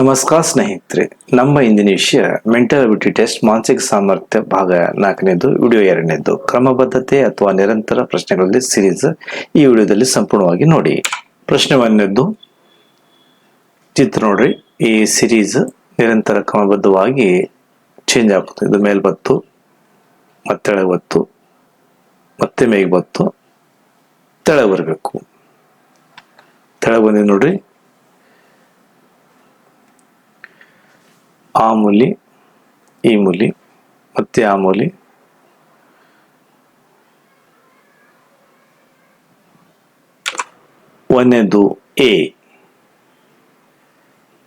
ನಮಸ್ಕಾರ ಸ್ನೇಹಿತರೆ, ನಮ್ಮ ಇಂದಿನ ವಿಷಯ ಮೆಂಟಲ್ ಅಬಿಲಿಟಿ ಟೆಸ್ಟ್ ಮಾನಸಿಕ ಸಾಮರ್ಥ್ಯ ಭಾಗ ನಾಲ್ಕನೇದು ವಿಡಿಯೋ ಎರಡನೇದು. ಕ್ರಮಬದ್ಧತೆ ಅಥವಾ ನಿರಂತರ ಪ್ರಶ್ನೆಗಳಲ್ಲಿ ಸಿರೀಸ್ ಈ ವಿಡಿಯೋದಲ್ಲಿ ಸಂಪೂರ್ಣವಾಗಿ ನೋಡಿ. ಪ್ರಶ್ನೆ ಚಿತ್ರ ನೋಡ್ರಿ. ಈ ಸಿರೀಸ್ ನಿರಂತರ ಕ್ರಮಬದ್ಧವಾಗಿ ಚೇಂಜ್ ಆಗುತ್ತೆ. ಇದು ಮೇಲ್ ಬತ್ತು ಮತ್ತೆ ತೆಳಗೆ ಬತ್ತು, ಮತ್ತೆ ಮೇಗ್ ಬತ್ತು, ತೆಳಗೆ ಬರಬೇಕು. ತೆಳಗೆ ಬಂದಿದೆ ನೋಡ್ರಿ. ಆ ಮೂಲಿ, ಈ ಮೂಲಿ, ಮತ್ತೆ ಆ ಮೂಲಿ. ಒಂದನೇದು ಎ.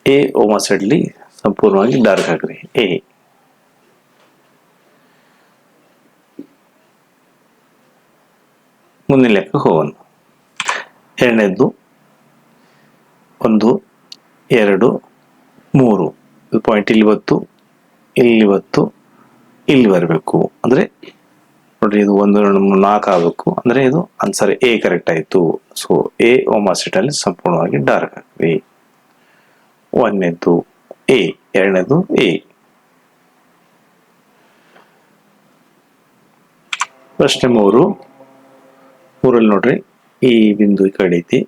ಎ ಓಮಸಡ್ಲಿ ಸಂಪೂರ್ಣವಾಗಿ ಡಾರ್ಕ್ ಹಾಕ್ರಿ ಎ. ಮುಂದಿನ ಲೆಕ್ಕ ಹೋಗೋಣ. ಎರಡನೇದು ಒಂದು, ಎರಡು, ಮೂರು. ಪಾಯಿಂಟ್ ಇಲ್ಲಿ ಬತ್ತು ಇಲ್ಲಿ ಬತ್ತು ಇಲ್ಲಿ ಬರಬೇಕು ಅಂದರೆ ನೋಡ್ರಿ, ಇದು ಒಂದು ಮೂರು ನಾಲ್ಕು ಆಗಬೇಕು. ಅಂದರೆ ಇದು ಆನ್ಸರ್ ಎ ಕರೆಕ್ಟ್ ಆಯಿತು. ಸೊ ಎ ಓಮಾಸಿಟಲ್ಲಿ ಸಂಪೂರ್ಣವಾಗಿ ಡಾರ್ಕ್ ಆಗ್ತದೆ ಒಂದನೇದು ಎ ಎರಡನೇದು ಎ ಪ್ರಶ್ನೆ ಮೂರು. ಮೂರಲ್ಲಿ ನೋಡ್ರಿ, ಈ ಬಿಂದು ಈ ಕಡೆ ಐತಿ.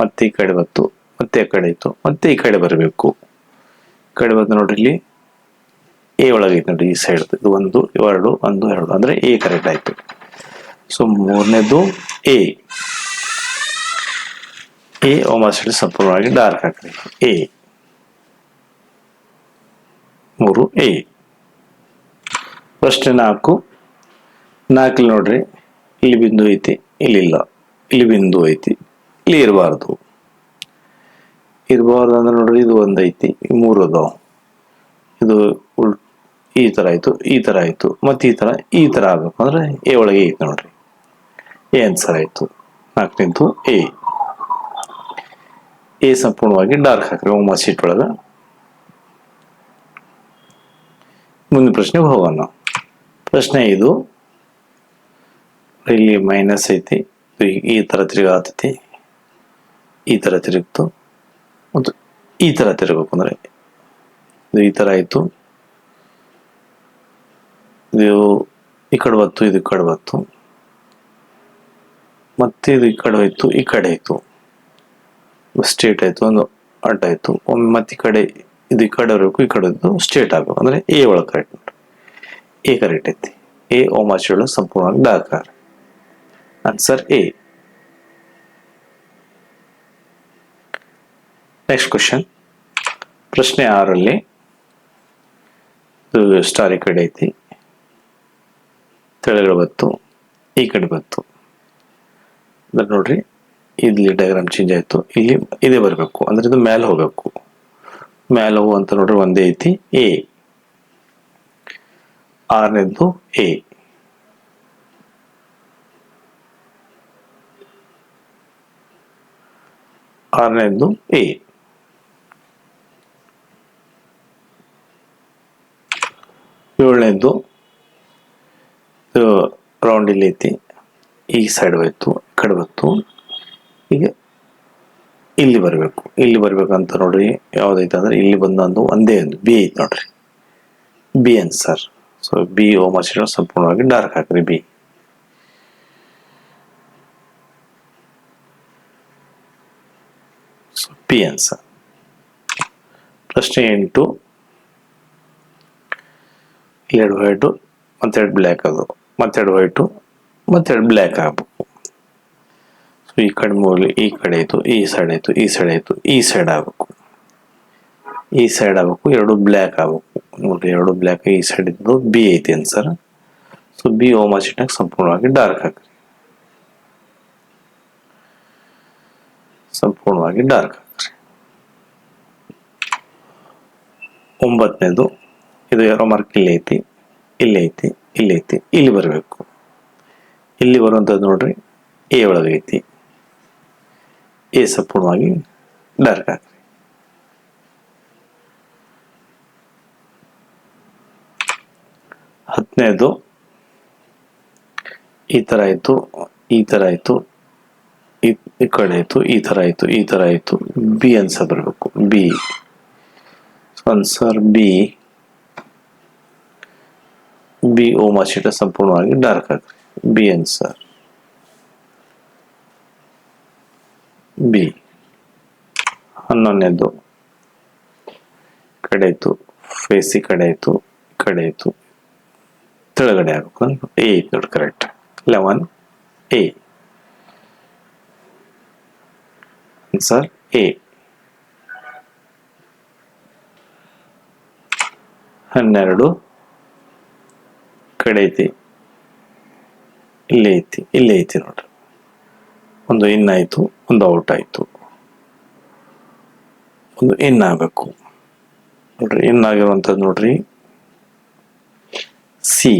ಮತ್ತೆ ಈ ಕಡೆ ಬತ್ತು ಮತ್ತೆ ಆ ಕಡೆ ಇತ್ತು ಮತ್ತೆ ಈ ಕಡೆ ಬರಬೇಕು. ಕಡೆ ಬಂದು ನೋಡ್ರಿ ಇಲ್ಲಿ ಎ ಒಳಗೈತೆ ನೋಡ್ರಿ ಈ ಸೈಡ್ ಇದು ಒಂದು, ಎರಡು ಒಂದು, ಎರಡು. ಅಂದ್ರೆ ಎ ಕರೆಕ್ಟ್ ಆಯ್ತು. ಸೊ ಮೂರನೇದು ಎ. ಎ ಓಮಾಸಿಡ್ ಸಂಪೂರ್ಣವಾಗಿ ಡಾರ್ಕ್ ಹಾಕ್ರಿ ಎ. ಮೂರು, ಎ. ಪ್ರಶ್ನೆ ನಾಲ್ಕು. ನಾಲ್ಕಲ್ಲಿ ನೋಡ್ರಿ, ಇಲ್ಲಿ ಬಿಂದು ಐತಿ, ಇಲ್ಲಿ ಇಲ್ಲ. ಇಲ್ಲಿ ಬಿಂದು ಐತಿ, ಇಲ್ಲಿ ಇರಬಾರ್ದು. ಇರಬಾರ್ದು ಅಂದ್ರೆ ನೋಡ್ರಿ ಇದು ಒಂದೈತಿ. ಮೂರು ಅದಾವ. ಇದು ಉಲ್, ಈ ಥರ ಆಯಿತು, ಈ ತರ ಆಯಿತು, ಮತ್ತು ಈ ಥರ ಈ ತರ ಆಗಬೇಕು ಅಂದರೆ ಎ ಒಳಗೆ ಐತೆ ನೋಡ್ರಿ. ಎ ಆನ್ಸರ್ ಆಯ್ತು. ನಾಲ್ಕನೇದು ಎ. ಎ ಸಂಪೂರ್ಣವಾಗಿ ಡಾರ್ಕ್ ಹಾಕ್ರಿ ಓಮಾ ಸೀಟ್ ಒಳಗೆ. ಮುಂದಿನ ಪ್ರಶ್ನೆಗೆ ಹೋಗೋಣ ಪ್ರಶ್ನೆ ಇದು, ಇಲ್ಲಿ ಮೈನಸ್ ಐತಿ, ಈ ತರ ತಿರುಗಾತೈತಿ, ಈ ಥರ ತಿರುಗ್ತು, ಮತ್ತು ಈ ಥರ ತಿರುಗಬೇಕು ಅಂದರೆ ಇದು ಈ ಥರ ಆಯಿತು. ಇದು ಈ ಕಡೆ ಬತ್ತು ಇದು ಕಡೆ ಬತ್ತು ಮತ್ತೆ ಇದು ಈ ಕಡೆ ಹೋಯ್ತು, ಈ ಕಡೆ ಆಯಿತು. ಸ್ಟ್ರೇಟ್ ಆಯಿತು, ಒಂದು ಅಡ್ಡ ಆಯಿತು. ಒಮ್ಮೆ ಮತ್ತೆ ಈ ಕಡೆ, ಇದು ಈ ಕಡೆ ಬರಬೇಕು ಈ ಕಡೆ ಇದ್ದು ಸ್ಟ್ರೇಟ್ ಆಗಬೇಕು. ಅಂದರೆ ಎ ಒಳಗೆ ಕರೆಕ್ಟ್ ಎ ಕರೆಕ್ಟ್ ಐತಿ. ಎ ಓಮಾಶಿಗಳು ಸಂಪೂರ್ಣವಾಗಿ dark answer A next question ಪ್ರಶ್ನೆ ಆರಲ್ಲಿ ಇದು ಸ್ಟಾರ್ ಈ ಕಡೆ ಐತಿ. ತೆಳಗಡೆ ಬತ್ತು ಈ ಕಡೆ ಬತ್ತು ಅಂದ್ರೆ ನೋಡ್ರಿ, ಇಲ್ಲಿ ಡಯಾಗ್ರಾಮ್ ಚೇಂಜ್ ಆಯಿತು. ಇಲ್ಲಿ ಇದೇ ಬರಬೇಕು. ಅಂದ್ರೆ ಇದು ಹೋಗಬೇಕು. ಮ್ಯಾಲೆ ಮೇಲೆ ಹೋಗುವಂತ ನೋಡ್ರಿ ಒಂದೇ ಐತಿ ಎ ಆರನೇದ್ದು ಎ ಆರನೇದ್ದು ಎ ಏಳನೇದ್ದು ರೌಂಡ್ ಇಲ್ಲಿ ಐತಿ. ಈ ಸೈಡ್ ಹೋಯ್ತು ಕಡೆ ಬಂತು ಈಗ ಇಲ್ಲಿ ಬರಬೇಕು. ಇಲ್ಲಿ ಬರ್ಬೇಕಂತ ನೋಡ್ರಿ, ಯಾವ್ದೈತೆ ಅಂದ್ರೆ ಇಲ್ಲಿ ಬಂದಂದು ಒಂದೇ ಒಂದು ಬಿ ಐತೆ ನೋಡ್ರಿ. ಬಿ ಆನ್ಸರ್ ಸೊ ಬಿ ಓ ಓಮಸಿಡ ಸಂಪೂರ್ಣವಾಗಿ ಡಾರ್ಕ್ ಹಾಕ್ರಿ ಬಿ ಪಿ ಆನ್ಸರ್ ಪ್ರಶ್ನೆ ಎಂಟು ಎರಡು ವೈಟು ಮತ್ತೆರಡು ಬ್ಲ್ಯಾಕ್ ಅದು. ಮತ್ತೆರಡು ವೈಟು ಮತ್ತೆರಡು ಬ್ಲ್ಯಾಕ್ ಆಗಬೇಕು ಸೊ ಈ ಕಡೆ ಮೂಲೆ ಈ ಕಡೆ ಆಯಿತು, ಈ ಸೈಡ್ ಆಯಿತು, ಈ ಸೈಡ್ ಆಯಿತು, ಈ ಸೈಡ್ ಆಗಬೇಕು. ಈ ಸೈಡ್ ಆಗ್ಬೇಕು, ಎರಡು ಬ್ಲ್ಯಾಕ್ ಆಗ್ಬೇಕು. ನೋಡಿರಿ, ಎರಡು ಬ್ಲ್ಯಾಕ್ ಈ ಸೈಡ್ ಇದ್ದು ಬಿ ಐತಿ ಅನ್ಸರ್ ಸೊ ಬಿ ಓಮಾಸಿಟ್ನಾಗ ಸಂಪೂರ್ಣವಾಗಿ ಡಾರ್ಕ್ ಹಾಕ್ರಿ ಸಂಪೂರ್ಣವಾಗಿ ಡಾರ್ಕ್ ಹಾಕ್ರಿ ಒಂಬತ್ತನೇದು ಇದು ಯಾರೋ ಮಾರ್ಕ್ ಇಲ್ಲಿ ಐತಿ ಇಲ್ಲಿ ಐತಿ ಇಲ್ಲಿ ಐತಿ, ಇಲ್ಲಿ ಬರಬೇಕು. ಇಲ್ಲಿ ಬರುವಂಥದ್ದು ನೋಡ್ರಿ, ಎ ಒಳಗೆ ಐತಿ. ಎ ಸಂಪೂರ್ಣವಾಗಿ ಡಾರ್ಕ್ ಹಾಕ್ರಿ ಹತ್ತನೇದು, ಈ ತರ ಆಯಿತು, ಈ ಥರ ಆಯಿತು, ಈ ಕಡೆ ಆಯಿತು, ಈ ಥರ ಆಯಿತು, ಈ ಥರ ಆಯಿತು. ಬಿ ಅನ್ಸರ್ ಬರಬೇಕು, ಬಿ. ಆನ್ಸರ್ ಬಿ ಬಿ ಓ ಶೀಟ ಸಂಪೂರ್ಣವಾಗಿ ಡಾರ್ಕ್ ಆಗ್ರಿ ಬಿ ಆನ್ಸರ್ ಬಿ. ಹನ್ನೊಂದನೇದು. ಕಡೆ ಇತ್ತು ಫೇಸ್ ಈ ಕಡೆ ಈ ಕಡೆ ಇತ್ತು ತೆಳಗಡೆ ಆಗ್ಬೇಕು ಎ ಇತ್ತು ನೋಡಿ correct eleven, A. Answer A. ಹನ್ನೆರಡು ಕಡೆ ಐತಿ. ಇಲ್ಲೇ ಐತಿ ಇಲ್ಲೇ ಐತಿ ನೋಡ್ರಿ. ಒಂದು ಇನ್ ಆಯ್ತು, ಒಂದು ಔಟ್ ಆಯ್ತು. ಒಂದು ಇನ್ ಆಗಬೇಕು. ನೋಡ್ರಿ ಇನ್ ಆಗಿರುವಂಥದ್ದು ನೋಡ್ರಿ. C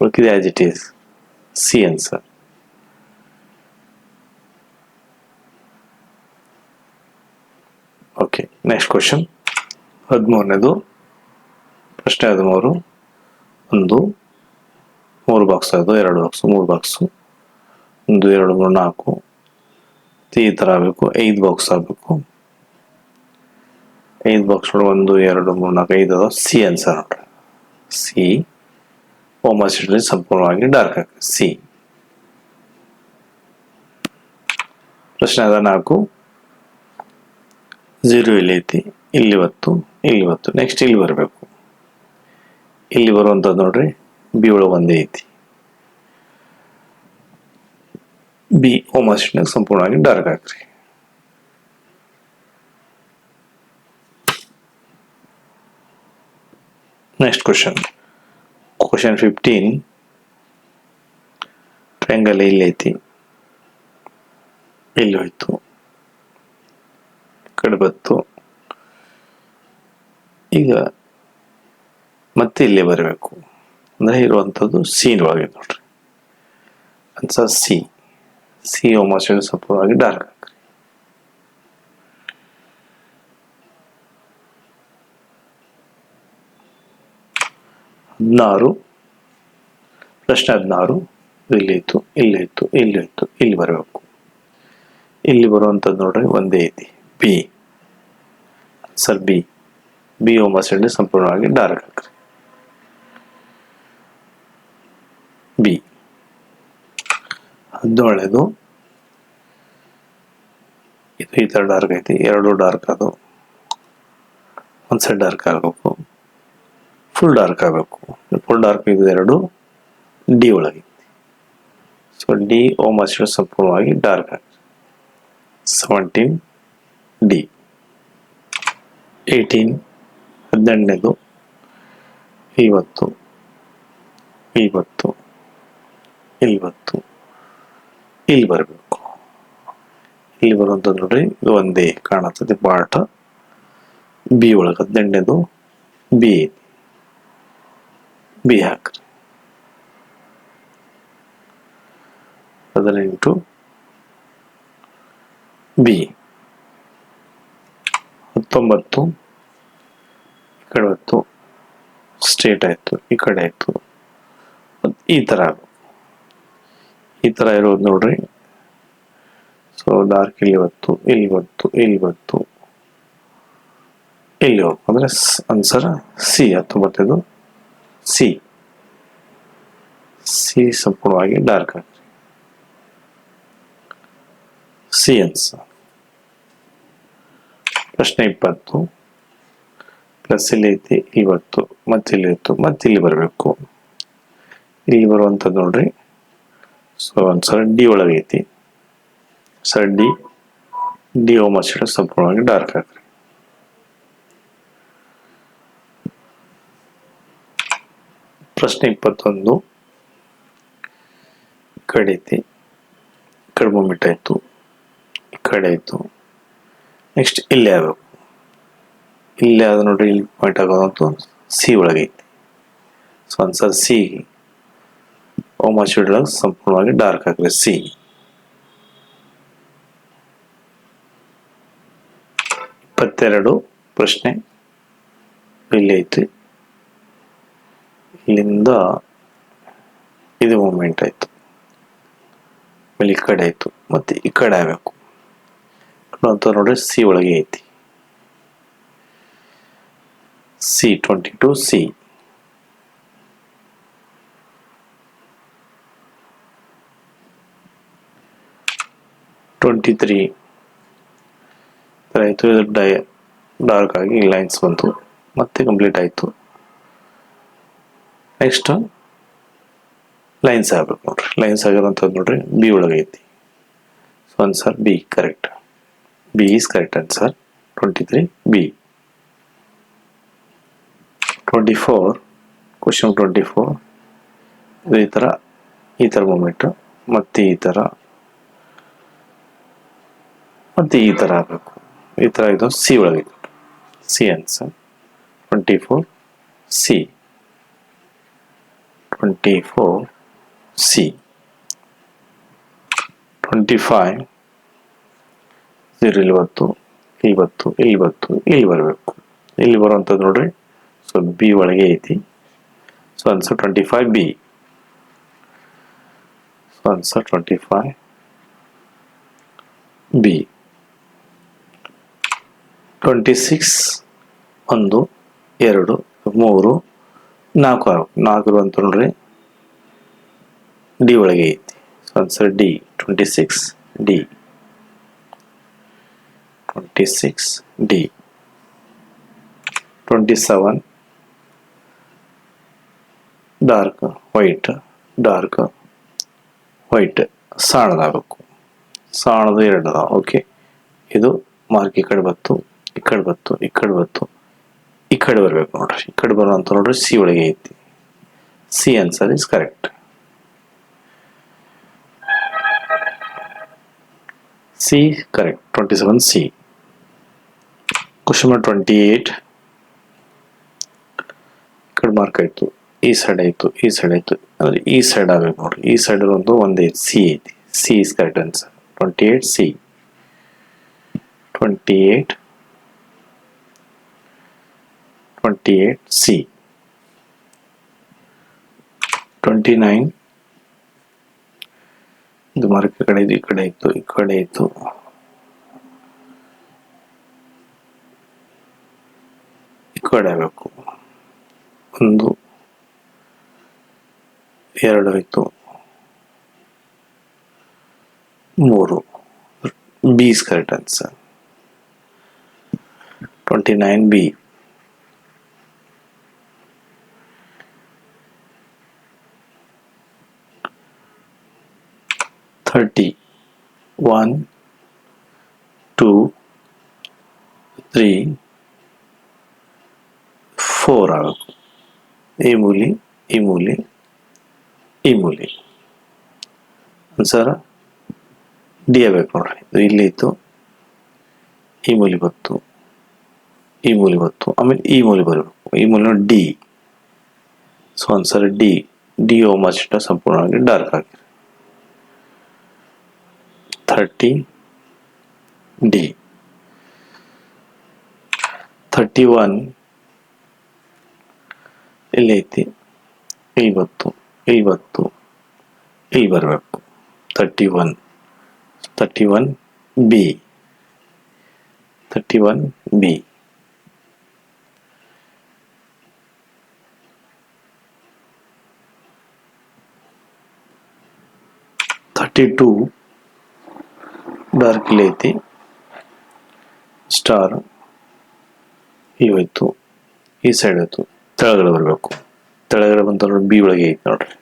ಉಳ್ಕಿದೆ as it is C answer okay next question ಹದಿಮೂರನೇದು, ಪ್ರಶ್ನೆ ಹದಿಮೂರು, ಒಂದು. ಮೂರು ಬಾಕ್ಸ್ ಆಯಿತು ಎರಡು ಬಾಕ್ಸು ಮೂರು ಬಾಕ್ಸು ಒಂದು, ಎರಡು, ಮೂರು, ನಾಲ್ಕು. ಈ ಥರ ಆಗಬೇಕು. ಐದು ಬಾಕ್ಸ್ ಆಗಬೇಕು. ಐದು ಬಾಕ್ಸ್ಗಳು ಒಂದು, ಎರಡು, ಮೂರು, ನಾಲ್ಕು, ಐದು ಅದಾವ. ಸಿ ಆನ್ಸರ್ ನೋಡ್ರಿ ಸಿ ಓಮಾಸಿಡ್ಲಿ ಸಂಪೂರ್ಣವಾಗಿ ಡಾರ್ಕ್ ಆಗ್ತದೆ ಸಿ ಪ್ರಶ್ನೆ ಅದ ನಾಲ್ಕು. ಝೀರೋ ಇಲ್ಲಿ ಐತಿ? ಇಲ್ಲಿ ಇವತ್ತು ಇಲ್ಲಿ ಇವತ್ತು. ನೆಕ್ಸ್ಟ್ ಇಲ್ಲಿ ಬರಬೇಕು. ಇಲ್ಲಿ ಬರುವಂಥದ್ದು ನೋಡ್ರಿ. ಬಿ ಒಳಗೆ ಒಂದೇ ಐತಿ ಬಿ ಓಮಾಸಿಟ್ನಾಗ ಸಂಪೂರ್ಣವಾಗಿ ಡಾರ್ಕ್ ಹಾಕ್ರಿ ನೆಕ್ಸ್ಟ್ ಕ್ವಶನ್ ಕ್ವಶನ್ ಫಿಫ್ಟೀನ್ ಇಲ್ಲಿ ಐತಿ? ಇಲ್ಲಿ ಹೋಯ್ತು? ಈ ಕಡೆ ಬತ್ತು ಈಗ ಮತ್ತೆ ಇಲ್ಲೇ ಬರಬೇಕು. ಅಂದ್ರೆ ಇರುವಂಥದ್ದು ಸೀನ್ ಒಳಗೆ ನೋಡ್ರಿ. Answer C. ಸಿ ಓಮಾಸಿಡ್ ಸಂಪೂರ್ಣವಾಗಿ ಡಾರ್ಕ್. ಹಾಕ್ರಿ ಹದಿನಾರು. ಪ್ರಶ್ನೆ ಹದಿನಾರು. ಇಲ್ಲಿ ಇತ್ತು ಇಲ್ಲಿ ಇತ್ತು ಇಲ್ಲಿ ಇತ್ತು, ಇಲ್ಲಿ ಬರಬೇಕು. ಇಲ್ಲಿ ಬರುವಂಥದ್ದು ನೋಡ್ರಿ ಒಂದೇ ಐತಿ ಬಿ. Sir, B. ಬಿ ಓಮಾಸಿಡ್ ಸಂಪೂರ್ಣವಾಗಿ ಡಾರ್ಕ್ ಬಿ. ಹದಿನೇಳನೇದು. ಇದು ಈ ಥರ ಡಾರ್ಕ್ ಐತಿ. ಎರಡು ಡಾರ್ಕ್ ಅದು. ಒಂದು ಸೈಡ್ ಡಾರ್ಕ್ ಆಗಬೇಕು. ಫುಲ್ ಡಾರ್ಕ್ ಆಗಬೇಕು. ಫುಲ್ ಡಾರ್ಕ್ ಇದು ಎರಡು ಡಿ ಒಳಗೆ ಸೊ ಡಿ ಓಮಾಸಿಡ್ ಸಂಪೂರ್ಣವಾಗಿ ಡಾರ್ಕ್ ಆಗಿದೆ ಸೆವೆಂಟೀನ್ ಡಿ ಏಯ್ಟೀನ್ ಹದಿನೆಂಟನೇದು. ಐವತ್ತು. ಐವತ್ತು. ಇಲ್ವತ್ತು ಇಲ್ಲಿ ಬರಬೇಕು. ಇಲ್ಲಿ ಬರುವಂಥದ್ದು ನೋಡ್ರಿ, ಇದು ಒಂದೇ ಕಾಣುತ್ತದೆ ಪಾಠ. ಬಿ ಒಳಗೆ ಹದಿನೆಂಟನೇದು, ಬಿ ಬಿ ಹಾಕ್ರಿ. ಹದಿನೆಂಟು, ಬಿ. ಹತ್ತೊಂಬತ್ತು, ಈ ಕಡೆ ಹೊತ್ತು ಸ್ಟೇಟ್ ಆಯ್ತು, ಈ ಕಡೆ ಆಯ್ತು. ಈ ತರ ಆಗ್ಬೇಕು. ಈ ತರ ಇರೋದು ನೋಡ್ರಿ. ಸೊ ಡಾರ್ಕ್ ಇಲ್ಲಿ ಬತ್ತು ಇಲ್ಲಿ ಬಂತು ಇಲ್ಲಿ ಬಂತು ಇಲ್ಲಿ ಹೋಗ್ಬೇಕು ಅಂದ್ರೆ ಆನ್ಸರ್ ಸಿ ಹತ್ತೊಂಬತ್ತೈದು ಸಿ ಸಿ ಸಂಪೂರ್ಣವಾಗಿ ಡಾರ್ಕ್ ಸಿ ಆನ್ಸರ್ ಪ್ರಶ್ನೆ ಇಪ್ಪತ್ತು. ಪ್ಲಸ್ ಇಲ್ಲಿ ಐತಿ, ಇಲ್ಲಿ ಇತ್ತು ಮತ್ತೆ ಇಲ್ಲಿ ಬರಬೇಕು. ಇಲ್ಲಿ ಬರುವಂಥದ್ದು ನೋಡ್ರಿ. ಸೊ ಆನ್ಸರ್ ಡಿ ಒಳಗೈತಿ ಐತಿ. ಸರ್ ಡಿ ಡಿ ಮಚ್ಚಿಡ ಸಂಪೂರ್ಣವಾಗಿ ಡಾರ್ಕ್ ಹಾಕ್ರಿ ಪ್ರಶ್ನೆ ಇಪ್ಪತ್ತೊಂದು. ಈ ಕಡೆ ಐತಿ. ಈ ಕಡೆ ಮೂಮೆಂಟ್ ಆಯ್ತು. ಈ ಕಡೆ ಆಯ್ತು. ನೆಕ್ಸ್ಟ್ ಇಲ್ಲೇ ಆಗಬೇಕು. ಇಲ್ಲೇ ಆದ ನೋಡ್ರಿ ಇಲ್ಲಿ ಪಾಯಿಂಟ್ ಆಗೋದಂತೂ ಸಿ ಒಳಗೈತಿ ಸೊ ಆನ್ಸರ್ ಸಿ ಓಮಾಶಿಡ್ ಒಳಗೆ ಸಂಪೂರ್ಣವಾಗಿ ಡಾರ್ಕ್ ಆಗಿದೆ. ಸಿ ಇಪ್ಪತ್ತೆರಡು ಪ್ರಶ್ನೆ. ಇಲ್ಲಿ ಐತಿ. ಇಲ್ಲಿಂದ ಇದು ಮೂಮೆಂಟ್ ಆಯ್ತು. ಆಮೇಲೆ ಈ ಕಡೆ ಆಯ್ತು. ಮತ್ತೆ ಈ ಕಡೆ ಆಗಬೇಕು. ಅಂತ ನೋಡ್ರಿ ಸಿ ಒಳಗೆ ಐತಿ. C twenty two C twenty three ಇದು ಡೈ ಡಾರ್ಕ್ ಆಗಿ ಲೈನ್ಸ್ ಬಂತು. ಮತ್ತೆ ಕಂಪ್ಲೀಟ್ ಆಯಿತು. ನೆಕ್ಸ್ಟ್ ಲೈನ್ಸ್ ಆಗಬೇಕು ನೋಡ್ರಿ. ಲೈನ್ಸ್ ಆಗಿರೋಂಥದ್ದು ನೋಡ್ರಿ ಬಿ ಒಳಗೆ ಐತಿ. So answer B correct B is correct answer twenty three B twenty four question twenty four ಈ ಥರ ಈ ಥರ ಮೂಮೆಂಟು ಮತ್ತು ಈ ಥರ. ಮತ್ತೆ ಈ ಥರ ಆಗಬೇಕು. ಈ ಥರ ಇದು ಸಿ ಒಳಗೆ C answer twenty four C twenty four C twenty five ಇಲ್ಲಿ ಬತ್ತು ಇಲ್ಲಿ ಬತ್ತು ಇಲ್ಲಿ ಬತ್ತು ಇಲ್ಲಿ ಬರಬೇಕು. ಇಲ್ಲಿ ಬರುವಂಥದ್ದು ನೋಡ್ರಿ. ಸೊ ಬಿ ಒಳಗೆ ಐತಿ. So answer twenty five B so answer twenty five B twenty six ಒಂದು, ಎರಡು, ಮೂರು, ನಾಲ್ಕು, ಆರು. ನಾಲ್ಕು ಅಂತ ನೋಡ್ರಿ. ಡಿ ಒಳಗೆ ಐತಿ. So answer D twenty six D twenty six D twenty seven dark white dark white ಸಾಣದಾಗಬೇಕು ಸಾಣದು ಎರಡು ಓಕೆ ಇದು ಮಾರ್ಕ್ ಈ ಕಡೆ ಬತ್ತು ಈ ಕಡೆ ಬತ್ತು ಈ ಕಡೆ ಬತ್ತು. ಈ ಕಡೆ ಬರಬೇಕು ನೋಡ್ರಿ ಈ ಕಡೆ ಬರುವಂತ ನೋಡ್ರಿ ಸಿ ಒಳಗೆ ಐತಿ. C answer is correct C correct twenty seven C question twenty eight ಕಡೆ ಮಾರ್ಕ್ ಆಯಿತು, ಈ ಸೈಡ್ ಐತು ಈ ಸೈಡ್ ಆಯ್ತು. ಅಂದ್ರೆ ಈ ಸೈಡ್ ಆಗಬೇಕು ನೋಡ್ರಿ, ಈ ಸೈಡ್ ಒಂದು ಒಂದೇ, ಸಿ ಐತಿ. C is correct answer twenty eight C twenty eight twenty eight C twenty nine ಇದು ಮಾರ್ಕ್ ಈ ಕಡೆ ಇದು ಈ ಕಡೆ ಇತ್ತು, ಈ ಕಡೆ ಇತ್ತು. ಈ ಕಡೆ ಬೇಕು. ಒಂದು, ಎರಡು ಇತ್ತು. ಮೂರು. B is correct answer twenty nine B thirty one two three four ಆಗಬೇಕು ಈ ಮೂಲಿ ಈ ಮೂಲಿ ಈ ಮೂಲಿ ಆನ್ಸರ್ ಡಿ ಆಗಬೇಕು ನೋಡ್ರಿ ಇದು ಇಲ್ಲಿ ಇತ್ತು ಈ ಮೂಲಿ ಬತ್ತು ಈ ಮೂಲಿ ಬತ್ತು ಆಮೇಲೆ ಈ ಮೂಲಿ ಬರಬೇಕು ಈ ಮೂಲಿ D so answer D D ಓಮಾಚಿಟ ಸಂಪೂರ್ಣವಾಗಿ ಡಾರ್ಕ್ ಆಗಿದೆ ಥರ್ಟಿ ಡಿ ಥರ್ಟಿ ಒನ್ ಇಲ್ಲಿ ಐತಿ ಇಲ್ಲಿ ಬತ್ತು ಇಲ್ಲಿ ಬತ್ತು ಇಲ್ಲಿ ಬರಬೇಕು thirty one thirty one B thirty one B thirty two dark ಐತಿ. ಸ್ಟಾರ್ ಇಲ್ಲಿ ಹೋಯ್ತು ಈ ಸೈಡ್ ಹೋಯ್ತು ತೆಳಗಡೆ ಬರಬೇಕು. ತೆಳಗಡೆ ಬಂತ ನೋಡಿ ಬಿ ಒಳಗೆ ಐತಿ ನೋಡ್ರಿ.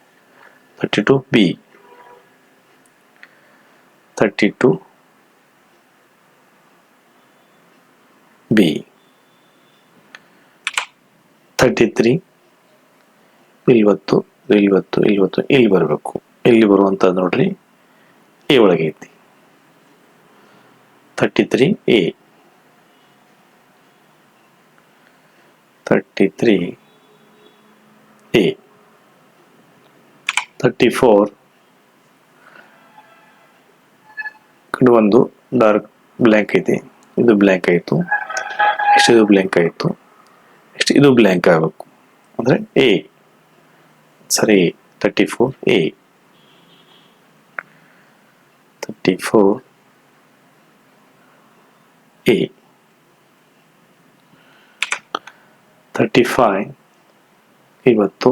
Thirty two B thirty two B thirty three ಇಲ್ವತ್ತು ಇಲ್ವತ್ತು ಇಲ್ವತ್ತು, ಇಲ್ಲಿ ಬರಬೇಕು. ಇಲ್ಲಿ ಬರುವಂಥದ್ದು ನೋಡ್ರಿ ಎ ಒಳಗೆ ಐತಿ. Thirty three A thirty three A thirty four ಕಡೆ ಒಂದು ಡಾರ್ಕ್ ಬ್ಲ್ಯಾಂಕ್ ಐತಿ ಇದು ಬ್ಲ್ಯಾಂಕ್ ಆಯಿತು ನೆಕ್ಸ್ಟ್ ಇದು ಬ್ಲ್ಯಾಂಕ್ ಆಯಿತು ನೆಕ್ಸ್ಟ್ ಇದು ಬ್ಲ್ಯಾಂಕ್ ಆಗಬೇಕು ಅಂದರೆ ಎ ಸರಿ thirty four A thirty four A thirty five ಇವತ್ತು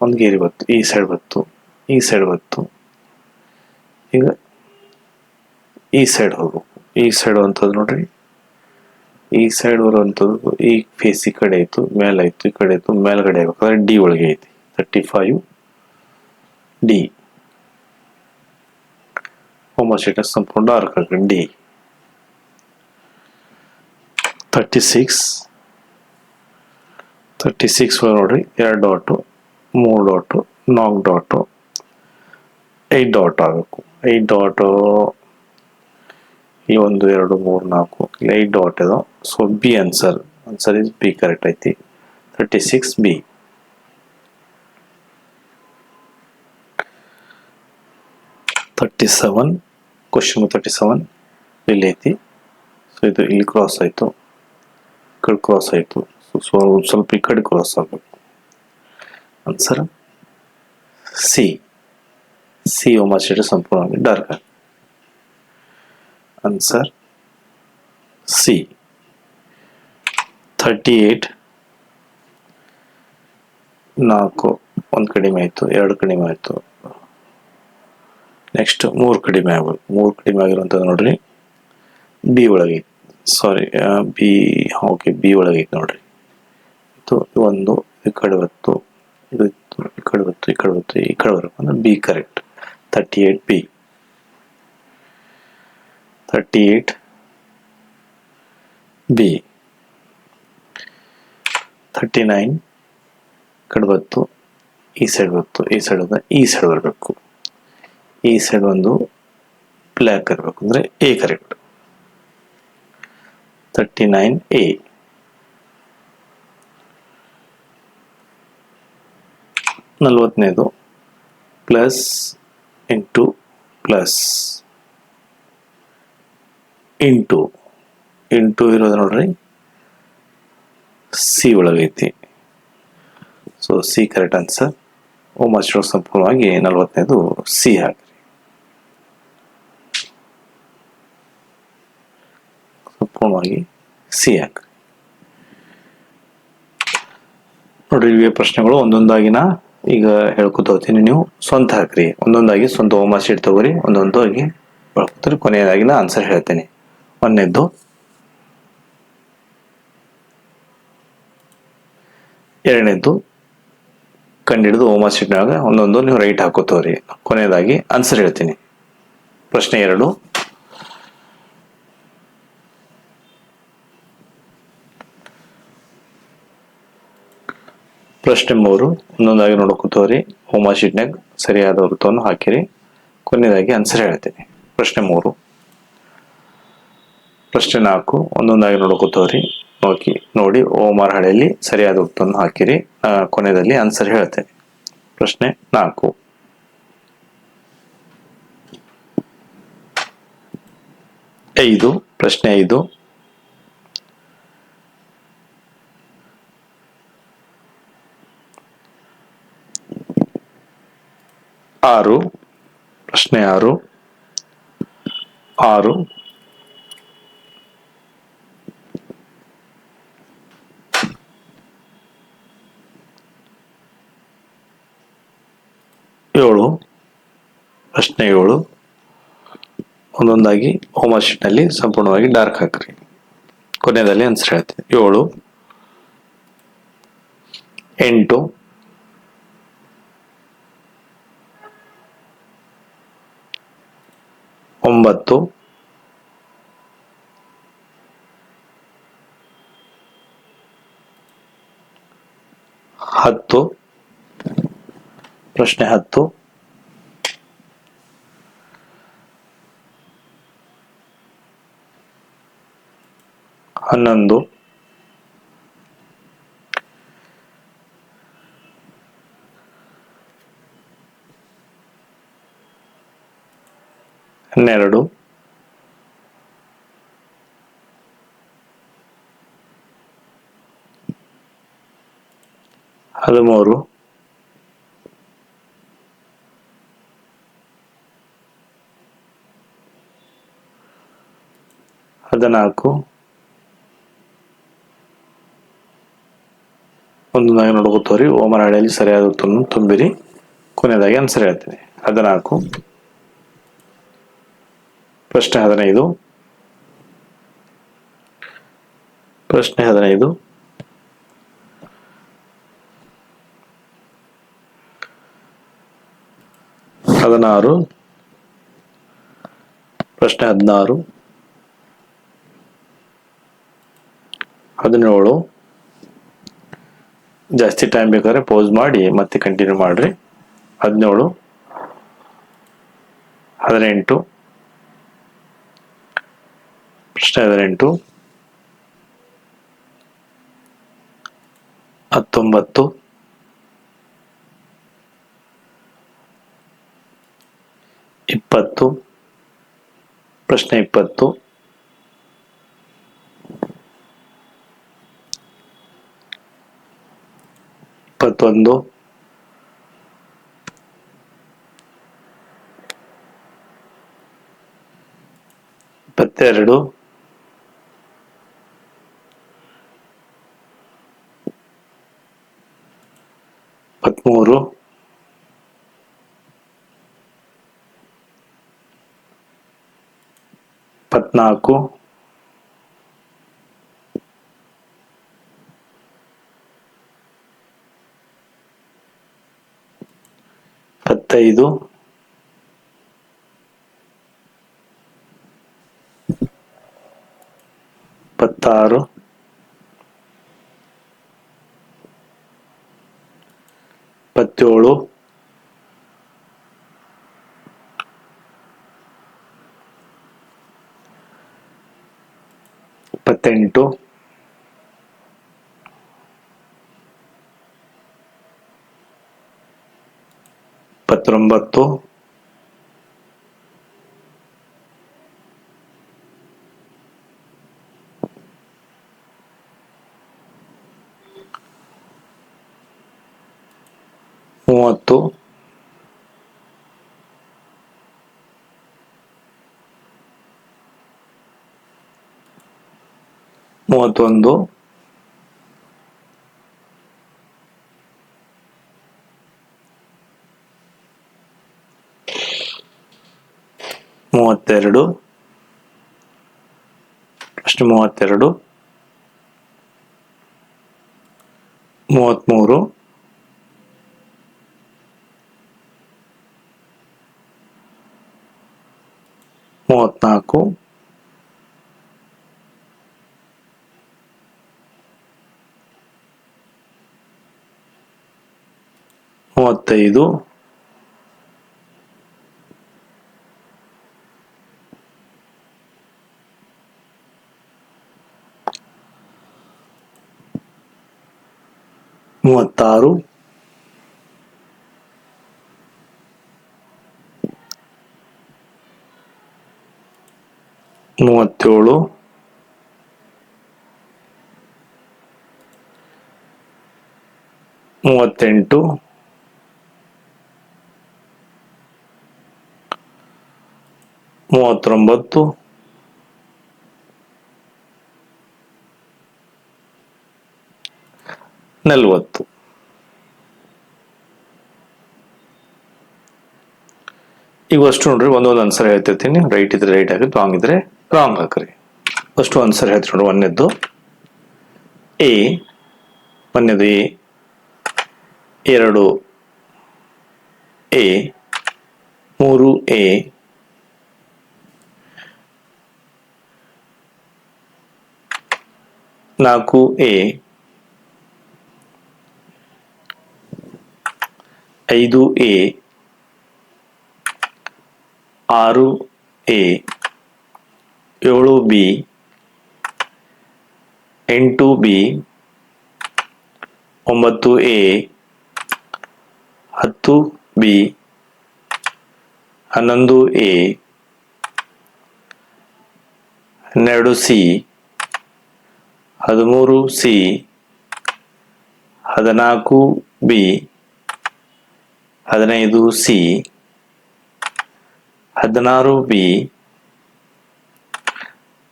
ಒಂದು ಗೇರಿ ಬತ್ತು ಈ ಸೈಡ್ ಬತ್ತು ಈ ಸೈಡ್ ಬತ್ತು ಈಗ ಈ ಸೈಡ್ ಹೋಗು. ಈ ಸೈಡ್ ಅಂತದ್ದು ನೋಡ್ರಿ. ಈ ಸೈಡ್ ಬರುವಂಥದ್ದು ಈ ಫೇಸ್ ಈ ಕಡೆ ಆಯಿತು, ಮೇಲೆ ಆಯ್ತು, ಈ ಕಡೆ ಆಯಿತು, ಮೇಲ್ಗಡೆ ಆಗ್ಬೇಕಾದ್ರೆ ಡಿ ಒಳಗೆ ಐತಿ. ತರ್ಟಿ ಫೈವ್ ಡಿ ಹೋಮೋಸ್ಟೇಟಸ್ ಸಂಪೂರ್ಣ arc D thirty six thirty six ನೋಡ್ರಿ ಎರಡು ಡಾಟು ಮೂರು ಡಾಟು ನಾಲ್ಕು ಡಾಟು ಏಯ್ಟ್ ಡಾಟ್ ಆಗಬೇಕು. ಏಯ್ಟ್ ಡಾಟು ಈ ಒಂದು ಎರಡು ಮೂರು ನಾಲ್ಕು. ಇಲ್ಲಿ ಐದು ಡಾಟ್ ಇದು. So B answer answer is B correct ಐತಿ. Thirty six B thirty seven question thirty seven ಇಲ್ಲಿ ಐತಿ. ಸೊ ಇದು ಇಲ್ಲಿ ಕ್ರಾಸ್ ಆಯಿತು. ಈ ಕಡೆ ಕ್ರಾಸ್ ಆಯಿತು. ಸೊ ಸ್ವಲ್ಪ ಈ ಕಡೆ ಕ್ರಾಸ್ ಆಗಬೇಕು. ಆನ್ಸರ್ ಸಿ ಸಿ ಓಮಾಸಿಟಿ ಸಂಪೂರ್ಣವಾಗಿ dark answer C thirty eight ನಾಲ್ಕು. ಒಂದು ಕಡಿಮೆ ಆಯಿತು. ಎರಡು ಕಡಿಮೆ ಆಯಿತು. ನೆಕ್ಸ್ಟ್ ಮೂರು ಕಡಿಮೆ ಆಗ್ಬೇಕು ಮೂರು ಕಡಿಮೆ ಆಗಿರುವಂಥದ್ದು ನೋಡ್ರಿ. ಬಿ ಒಳಗೆ. ಸಾರಿ ಬಿ ಓಕೆ ಬಿ ಒಳಗೆ ಐತೆ ನೋಡ್ರಿ. ಇದು ಒಂದು, ಈ ಕಡೆ ಹೊತ್ತು ಇದು ಈ ಕಡೆ ಹೊತ್ತು ಈ ಕಡೆ ಹೊತ್ತು ಈ ಕಡೆ ಬರಬೇಕು ಅಂದ್ರೆ B correct thirty eight B thirty eight B thirty nine ಕಡೆ ಬತ್ತು ಈ ಸೈಡ್ ಬತ್ತು, ಈ ಸೈಡ್ ಹೋದ ಈ ಸೈಡ್ ಬರಬೇಕು. ಈ ಸೈಡ್ ಒಂದು ಬ್ಲ್ಯಾಕ್ ಇರಬೇಕು, ಅಂದರೆ A correct thirty nine A ನಲ್ವತ್ತನೇದು plus into plus into into ಇರೋದು ನೋಡ್ರಿ ಸಿ ಒಳಗೈತಿ ಸೊ ಸಿ ಕರೆಕ್ಟ್ ಆನ್ಸರ್ ಓ ಮಾಸ್ಟರ್ ಸಂಪೂರ್ಣವಾಗಿ ನಲವತ್ತನೇದು ಸಿ ಹಾಕ್ರಿ. ಸಂಪೂರ್ಣವಾಗಿ ಸಿ ನೋಡ್ರಿ ಇವೇ ಪ್ರಶ್ನೆಗಳು ಒಂದೊಂದಾಗಿನ ಈಗ ಹೇಳ್ಕೊತ ಹೋಗ್ತೀನಿ ನೀವು. ಸ್ವಂತ ಹಾಕ್ರಿ. ಒಂದೊಂದಾಗಿ ಸ್ವಂತ ಹೋಮ ಶೀಟ್ ತಗೋರಿ. ಒಂದೊಂದಾಗಿ ಬಳಕೋತೀರಿ ಕೊನೆಯದಾಗಿ ನಾ ಆನ್ಸರ್ ಹೇಳ್ತೇನೆ. ಒಂದನೇದ್ದು. ಎರಡನೇದ್ದು. ಕಂಡಿಡಿದು ಹೋಮ ಶೀಟ್ನಾಗ ಒಂದೊಂದು ನೀವು ರೈಟ್ ಹಾಕೋತವ್ರಿ. ಕೊನೆಯದಾಗಿ ಆನ್ಸರ್ ಹೇಳ್ತೀನಿ. ಪ್ರಶ್ನೆ ಎರಡು. ಪ್ರಶ್ನೆ ಮೂರು. ಒಂದೊಂದಾಗಿ ನೋಡ್ಕೋತವ್ರಿ ಹೋಮ ಶೀಟ್ನಾಗ ಸರಿಯಾದ ವೃತ್ತವನ್ನು ಹಾಕಿರಿ. ಕೊನೆಯದಾಗಿ ಆನ್ಸರ್ ಹೇಳ್ತೀನಿ. ಪ್ರಶ್ನೆ ಮೂರು. ಪ್ರಶ್ನೆ ನಾಲ್ಕು. ಒಂದೊಂದಾಗಿ ನೋಡ್ಕೋತವ್ರಿ ನೋಕಿ ನೋಡಿ, ಓಮಾರ್ ಹಳೆಯಲ್ಲಿ ಸರಿಯಾದ ವೃತ್ತವನ್ನು ಹಾಕಿರಿ. ಕೊನೆಯಲ್ಲಿ ಆನ್ಸರ್ ಹೇಳ್ತೇನೆ. ಪ್ರಶ್ನೆ ನಾಲ್ಕು. ಐದು, ಪ್ರಶ್ನೆ ಐದು. ಆರು, ಪ್ರಶ್ನೆ ಆರು ಆರು. ಏಳು, ಪ್ರಶ್ನೆ ಏಳು. ಒಂದೊಂದಾಗಿ ಹೋಮ ಶೀಟ್ನಲ್ಲಿ ಸಂಪೂರ್ಣವಾಗಿ ಡಾರ್ಕ್ ಹಾಕ್ರಿ. ಕೊನೆಯಲ್ಲಿ ಆನ್ಸರ್ ಹೇಳ್ತೀನಿ. ಏಳು, ಎಂಟು ಒಂಬತ್ತು. ಹತ್ತು. ಪ್ರಶ್ನೆ ಹತ್ತು. ಹನ್ನೊಂದು. ಹನ್ನೆರಡು. ಹದಿಮೂರು. ಹದಿನಾಲ್ಕು. ಒಂದೊಂದಾಗಿ ನೋಡ್ಕೋತವ್ರಿ ಓಮರಾಳಿಯಲ್ಲಿ ಸರಿಯಾದ ತುಂಬಿರಿ. ಕೊನೆಯದಾಗಿ ಆನ್ಸರ್ ಹೇಳ್ತೀನಿ. ಹದಿನಾಲ್ಕು. ಪ್ರಶ್ನೆ ಹದಿನೈದು. ಪ್ರಶ್ನೆ ಹದಿನೈದು. ಹದಿನಾರು. ಪ್ರಶ್ನೆ ಹದಿನಾರು. ಹದಿನೇಳು. ಜಾಸ್ತಿ ಟೈಮ್ ಬೇಕಾದ್ರೆ ಪೋಸ್ ಮಾಡಿ ಮತ್ತೆ ಕಂಟಿನ್ಯೂ ಮಾಡ್ರಿ. ಹದಿನೇಳು. ಹದಿನೆಂಟು. ಪ್ರಶ್ನೆ ಹದಿನೆಂಟು ಹತ್ತೊಂಬತ್ತು ಇಪ್ಪತ್ತು ಪ್ರಶ್ನೆ ಇಪ್ಪತ್ತು. ಇಪ್ಪತ್ತೊಂದು. ಇಪ್ಪತ್ತೆರಡು. ಇಪ್ಪತ್ನಾಲ್ಕು. ಇಪ್ಪತ್ತೈದು ಇಪ್ಪತ್ತಾರು. attento. പത്തൊമ്പത്തു ಮೂವತ್ತೊಂದು. ಮೂವತ್ತೆರಡು. ಪ್ರಶ್ನೆ ಮೂವತ್ತೆರಡು. ಮೂವತ್ತ್ಮೂರು. ಮೂವತ್ನಾಲ್ಕು ಮೂವತ್ತೈದು ಮೂವತ್ತಾರು. ಮೂವತ್ತೇಳು. ಮೂವತ್ತೆಂಟು. ಮೂವತ್ತೊಂಬತ್ತು. ನಲವತ್ತು. ಈಗ ಅಷ್ಟು ನೋಡ್ರಿ, ಒಂದೊಂದು ಆನ್ಸರ್ ಹೇಳ್ತಿರ್ತೀನಿ. ರೈಟ್ ಇದ್ರೆ ರೈಟ್ ಹಾಕಿ ರಾಂಗ್ ಇದ್ರೆ ರಾಂಗ್ ಹಾಕ್ರಿ ಅಷ್ಟು ಆನ್ಸರ್ ಹೇಳ್ತೀನಿ ನೋಡ್ರಿ, ಒಂದನೇದ್ದು. ಎ ಒಂದೇದು ಎ ಎರಡು ಎ ಮೂರು ಎ ನಾಲ್ಕು ಎ. ಐದು ಎ. ಆರು ಎ. ಏಳು ಬಿ. ಎಂಟು ಬಿ. ಒಂಬತ್ತು ಎ. ಹತ್ತು ಬಿ. ಹನ್ನೊಂದು ಎ. ಹನ್ನೆರಡು ಸಿ. ಹದಿಮೂರು ಸಿ, ಹದಿನಾಲ್ಕು ಬಿ, ಹದಿನೈದು ಸಿ, ಹದಿನಾರು ಬಿ,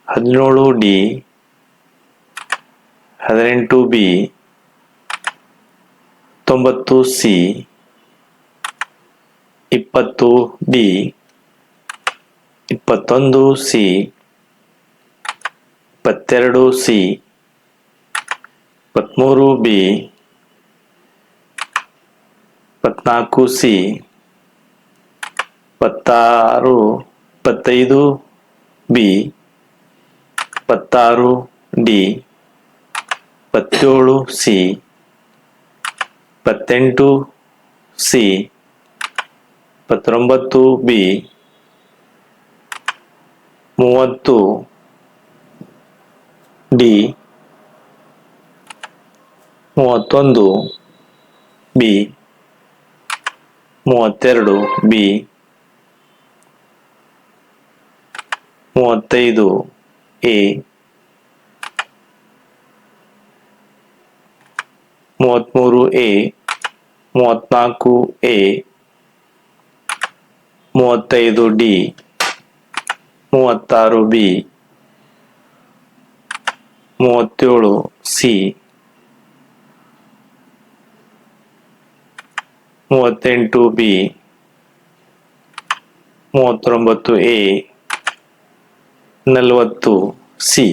ಹದಿನೇಳು ಡಿ, ಹದಿನೆಂಟು ಬಿ, ತೊಂಬತ್ತು ಸಿ, ಇಪ್ಪತ್ತು ಡಿ, ಇಪ್ಪತ್ತೊಂದು ಸಿ, ಇಪ್ಪತ್ತೆರಡು ಸಿ. ಇಪ್ಪತ್ತ್ಮೂರು ಬಿ ಇಪ್ಪತ್ನಾಲ್ಕು ಸಿ ಇಪ್ಪತ್ತಾರು ಇಪ್ಪತ್ತೈದು ಬಿ ಇಪ್ಪತ್ತಾರು ಡಿ ಇಪ್ಪತ್ತೇಳು ಸಿ ಇಪ್ಪತ್ತೆಂಟು ಸಿ ಇಪ್ಪತ್ತೊಂಬತ್ತು ಬಿ ಮೂವತ್ತು ಡಿ ಮೂವತ್ತೊಂದು ಬಿ, ಮೂವತ್ತೆರಡು ಬಿ, ಮೂವತ್ತೈದು ಎ, ಮೂವತ್ತ್ಮೂರು ಎ ಮೂವತ್ನಾಲ್ಕು ಎ, ಮೂವತ್ತೈದು ಡಿ, ಮೂವತ್ತಾರು ಬಿ, ಮೂವತ್ತೇಳು ಸಿ. ಮೂವತ್ತೆಂಟು ಬಿ ಮೂವತ್ತೊಂಬತ್ತು ಎ ನಲವತ್ತು C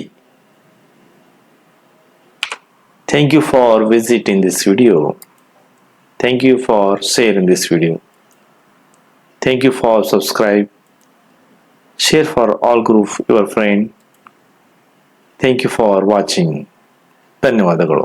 Thank you for visiting this video. Thank you for sharing this video. Thank you for subscribe. Share for all group your friend. Thank you for watching. ಧನ್ಯವಾದಗಳು